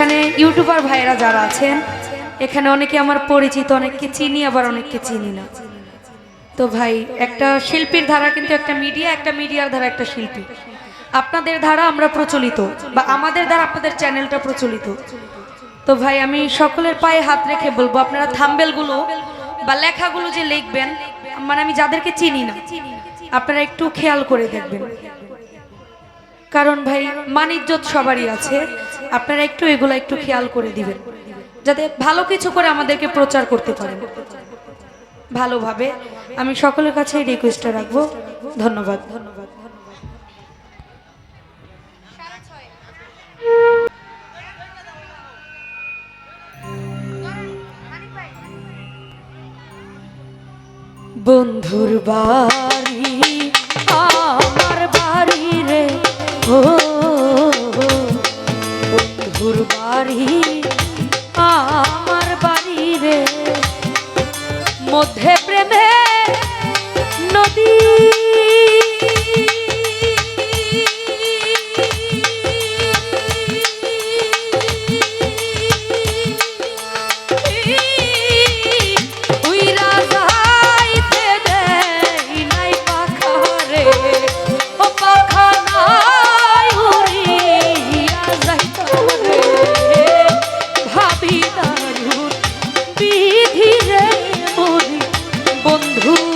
এখানে ইউটিউবার ভাইয়েরা যারা আছেন, এখানে অনেকে আমার পরিচিত, অনেককে চিনি, আবার অনেককে চিনি না। তো ভাই, একটা শিল্পীর ধারা কিন্তু একটা মিডিয়া একটা মিডিয়ার ধারা একটা শিল্পী। আপনাদের ধারা আমরা প্রচলিত, বা আমাদের দ্বারা আপনাদের চ্যানেলটা প্রচলিত। তো ভাই, আমি সকলের পায়ে হাত রেখে বলব, আপনারা থাম্বেলগুলো বা লেখাগুলো যে লিখবেন মানে আমি যাদেরকে চিনি না, আপনারা একটু খেয়াল করে দেখবেন। কারণ ভাই মানিজ্যত সবারই আছে। আপনারা একটু এগুলো একটু খেয়াল করে দিবেন, যাতে ভালো কিছু করে আমাদেরকে প্রচার করতে পারেন। ভালোভাবে আমি সকলের কাছে রিকোয়েস্টটা রাখব। ধন্যবাদ ধন্যবাদ। বন্ধুর বাড়ি Ooh.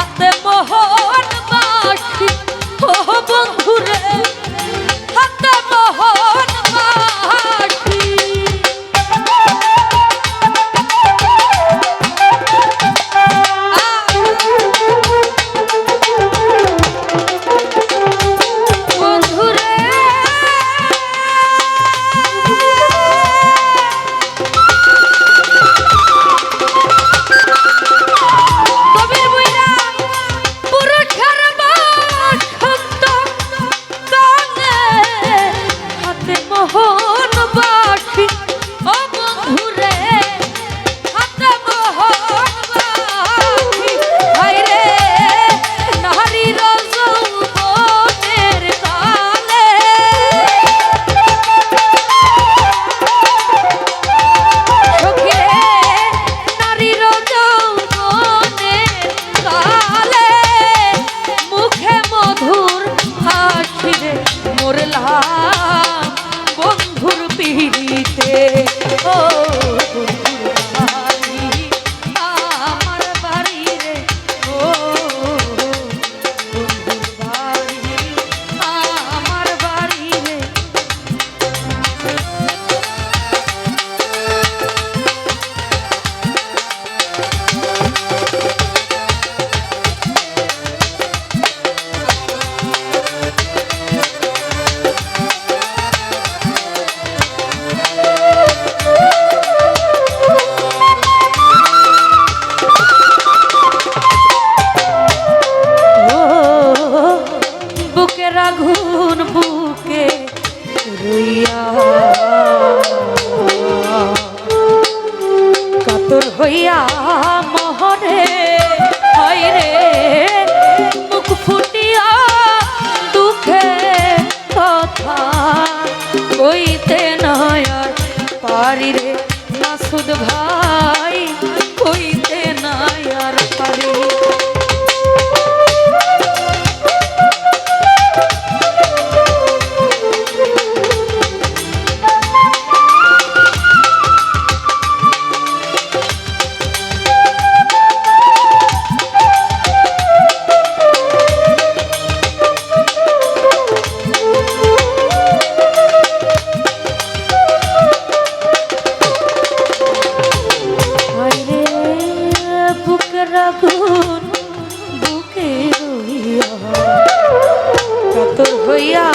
হাতে মোহন বাসি ও বন্ধুরে হাতে মোহন মহরে হয় রে মুখ ফুটিয়া দুঃখে কথা কইতে নয় পারি রে মাসুদ ভাই। আগুন বুকে রইয়া কত হইয়া